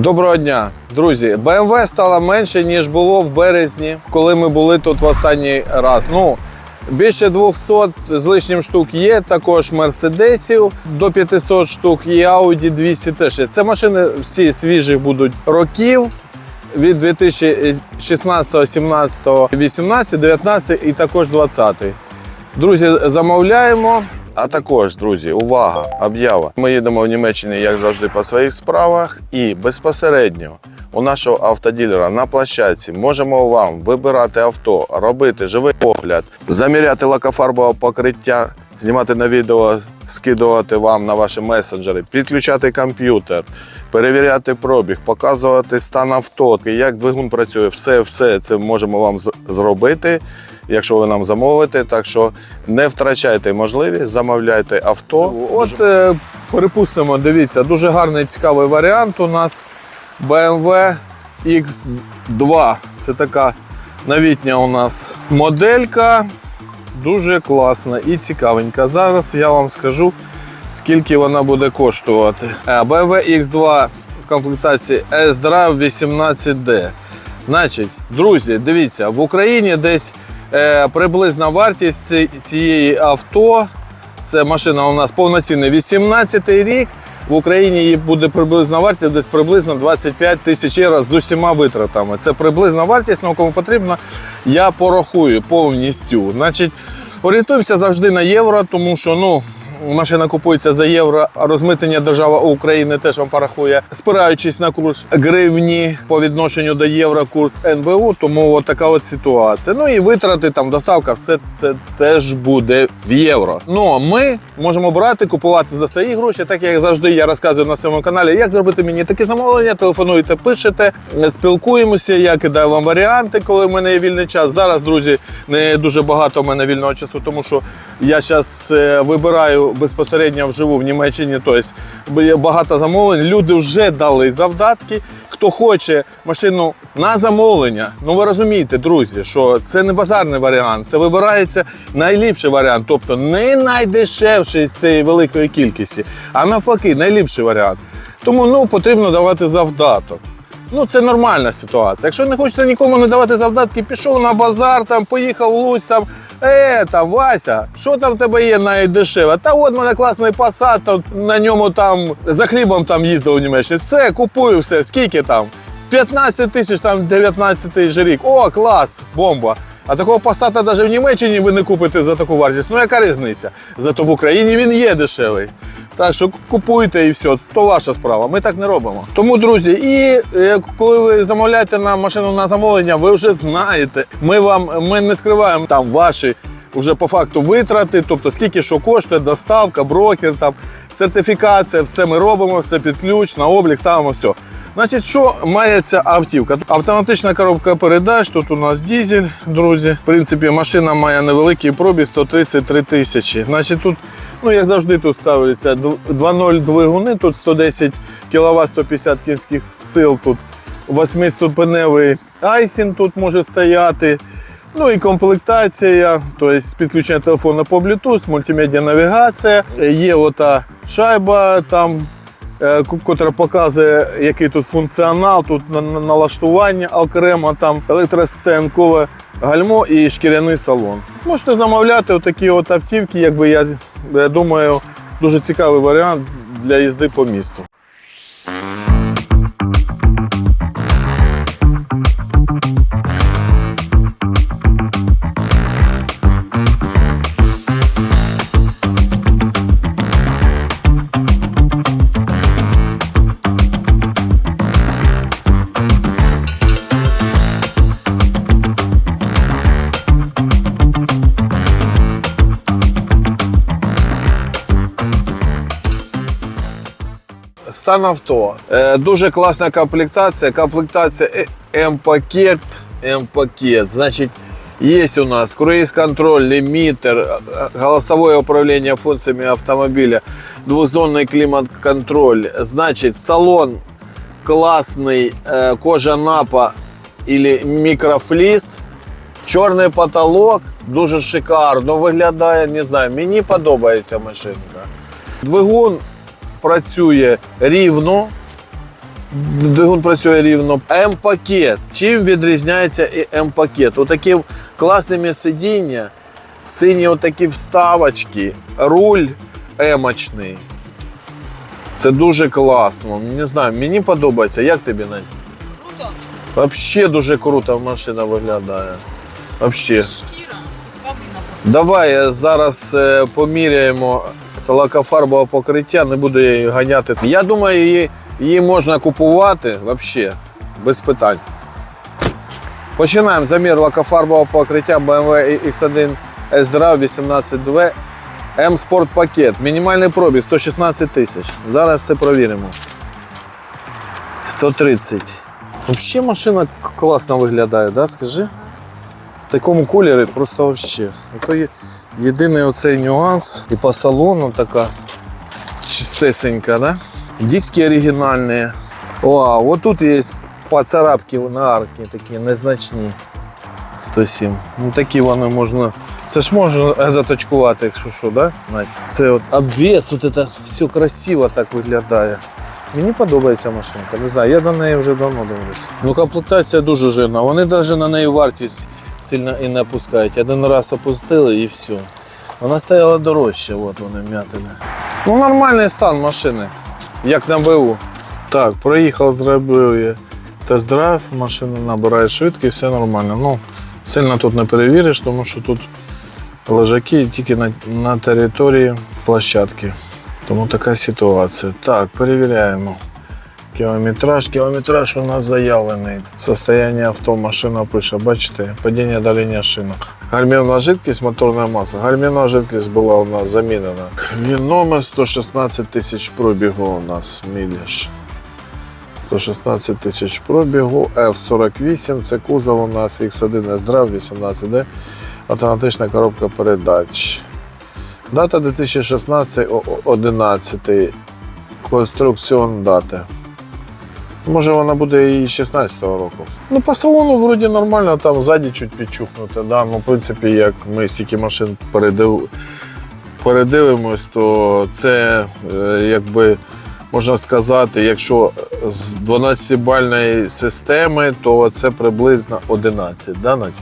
Доброго дня, друзі. BMW стало менше, ніж було в березні, коли ми були тут в останній раз. Ну, більше 200 з лишнім штук є, також Мерседесів до 500 штук і Audi 200 теж є. Це машини всі свіжих будуть років. Від 2016, 17, 18, 19 і також 20. Друзі, замовляємо. А також, друзі, увага, об'ява. Ми їдемо в Німеччині, як завжди, по своїх справах, і безпосередньо у нашого автоділера на площадці можемо вам вибирати авто, робити живий огляд, заміряти лакофарбове покриття, знімати на відео, скидувати вам на ваші месенджери, підключати комп'ютер, перевіряти пробіг, показувати стан авто, як двигун працює, все, все це можемо вам зробити якщо ви нам замовите. Так що не втрачайте можливість, замовляйте авто. От е, перепустимо, дивіться, дуже гарний цікавий варіант у нас BMW X2. Це така новітня у нас моделька. Дуже класна і цікавенька. Зараз я вам скажу, скільки вона буде коштувати. Е, BMW X2 в комплектації S-Drive 18D. Значить, друзі, дивіться, в Україні десь приблизна вартість цієї авто. Це машина у нас повноцінний 18 рік. В Україні її буде приблизна вартість десь приблизно 25 тисяч євро з усіма витратами. Це приблизна вартість, але кому потрібно, я порахую повністю. Значить, орієнтуємося завжди на євро, тому що ну. Машина купується за євро, а розмитнення держава України теж вам порахує, спираючись на курс гривні по відношенню до євро, курс НБУ. Тому от така от ситуація. Ну і витрати, там доставка, все це теж буде в євро. Ну ми можемо брати, купувати за свої гроші, так як завжди я розказую на своєму каналі, як зробити мені таке замовлення. Телефонуйте, пишете, спілкуємося. Я кидаю вам варіанти, коли в мене є вільний час. Зараз, друзі, не дуже багато в мене вільного часу, тому що я зараз вибираю безпосередньо вживу в Німеччині. Тобто є багато замовлень. Люди вже дали завдатки. Хто хоче машину на замовлення, ну ви розумієте, друзі, що це не базарний варіант, це вибирається найліпший варіант, тобто не найдешевший з цієї великої кількості, а навпаки, найліпший варіант. Тому ну, потрібно давати завдаток. Ну, це нормальна ситуація. Якщо не хочете нікому не давати завдатки, пішов на базар, там, поїхав в Луць, там, е, та Вася, що там в тебе є найдешеве? Та от мене класний посад, на ньому там за хлібом там їздив у Німеччині. Все, купую все, скільки там? 15 тисяч, там 19 тисяч рік. О, клас, бомба. А такого пасата навіть в Німеччині ви не купите за таку вартість. Ну яка різниця? Зато в Україні він є дешевий. Так що купуйте і все, то ваша справа. Ми так не робимо. Тому, друзі, і е, коли ви замовляєте на машину на замовлення, ви вже знаєте. Ми вам ми не скриваємо там ваші. Уже по факту витрати, тобто скільки що коштує, доставка, брокер, там, сертифікація, все ми робимо, все під ключ, на облік ставимо все. Значить, що має ця автівка? Автоматична коробка передач, тут у нас дізель, друзі. В принципі, машина має невеликий пробіг 133 тисячі. Значить, тут, ну як завжди, тут ставляться 2.0 двигуни, тут 110 кВт, 150 кінських сил, тут 8-ступеневий айсін тут може стояти. Ну і комплектація, тобто підключення телефону по Bluetooth, мультимедіа навігація. Є ота шайба, там, е, котра показує, який тут функціонал, тут на- на- налаштування окремо, там електростенкове гальмо і шкіряний салон. Можете замовляти отакі от автівки, якби я думаю, дуже цікавий варіант для їзди по місту. Стан авто. Е, дуже класна комплектація. Комплектація е- М-пакет. М-пакет. Значить, є у нас круїз-контроль, лімітер, е, голосовое управління функціями автомобіля, двозонний клімат-контроль. Значить, салон класний, е, кожа напа или мікрофліс. Чорний потолок, дуже шикарно виглядає. Не знаю, мені подобається машинка. Двигун працює рівно, Двигун працює рівно. М-пакет. Чим відрізняється і М-пакет? Отакі класними сидіння, сині отакі вставочки, руль емочний. Це дуже класно. Не знаю, мені подобається. Як тобі Надь? Круто. Взагалі дуже круто машина виглядає. Взагалі. Шкіра. Давай е, зараз е, поміряємо це лакофарбове покриття, не буду її ганяти. Я думаю, її, її можна купувати взагалі, без питань. Починаємо замір лакофарбового покриття BMW X1 S-Drive 18 M Sport пакет. Мінімальний пробіг 116 тисяч. Зараз це провіримо. 130. Взагалі машина класно виглядає, да? скажи? В такому кольорі просто взагалі. Єдиний оцей нюанс. І по салону така чистесенька, да? Диски оригінальні. О, а тут є поцарапки на арці такі незначні. 107. Ну такі вони можна. Це ж можна заточкувати, якщо що, да? Це от обвес, от це все красиво так виглядає. Мені подобається машинка. Не знаю, я на неї вже давно дивлюсь. Ну, комплектація дуже жирна. Вони навіть на неї вартість сильно і не опускають. Один раз опустили і все. Вона стояла дорожче, от вони м'ятини. Ну, нормальний стан машини, як на БУ. Так, проїхав, зробив тест-драйв, машина набирає швидкість, все нормально. Ну, сильно тут не перевіриш, тому що тут лежаки тільки на, на території площадки. Тому така ситуація. Так, перевіряємо. Кілометраж. Кілометраж у нас заявлений. Состояние авто, машина пише, бачите, падіння давлення шинок. Гальмівна жидкість, моторна маса. Гальмівна жидкість була у нас замінена. Він номер 116 тисяч пробігу у нас міліш. 116 тисяч пробігу, F48, це кузов у нас X1 S-Drive 18D, автоматична коробка передач. Дата 2016 о- о- 11 конструкціон дати. Може вона буде і 16-го року. Ну, по салону вроді нормально, там ззаді чуть підчухнуто. Да? Ну, в принципі, як ми стільки машин передив... передивимось, то це е, якби можна сказати, якщо з 12-бальної системи, то це приблизно 11. Да, Надь?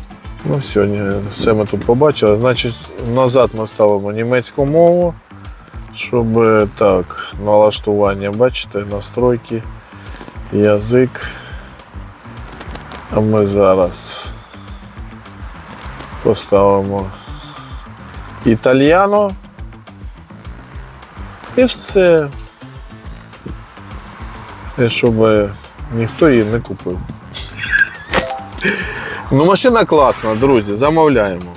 Ну, сьогодні все ми тут побачили. Значить, назад ми ставимо німецьку мову, щоб е, так, налаштування, бачите, настройки, язик. А ми зараз поставимо італьяно. І все. І щоб ніхто її не купив. Ну, машина класна, друзі, замовляємо.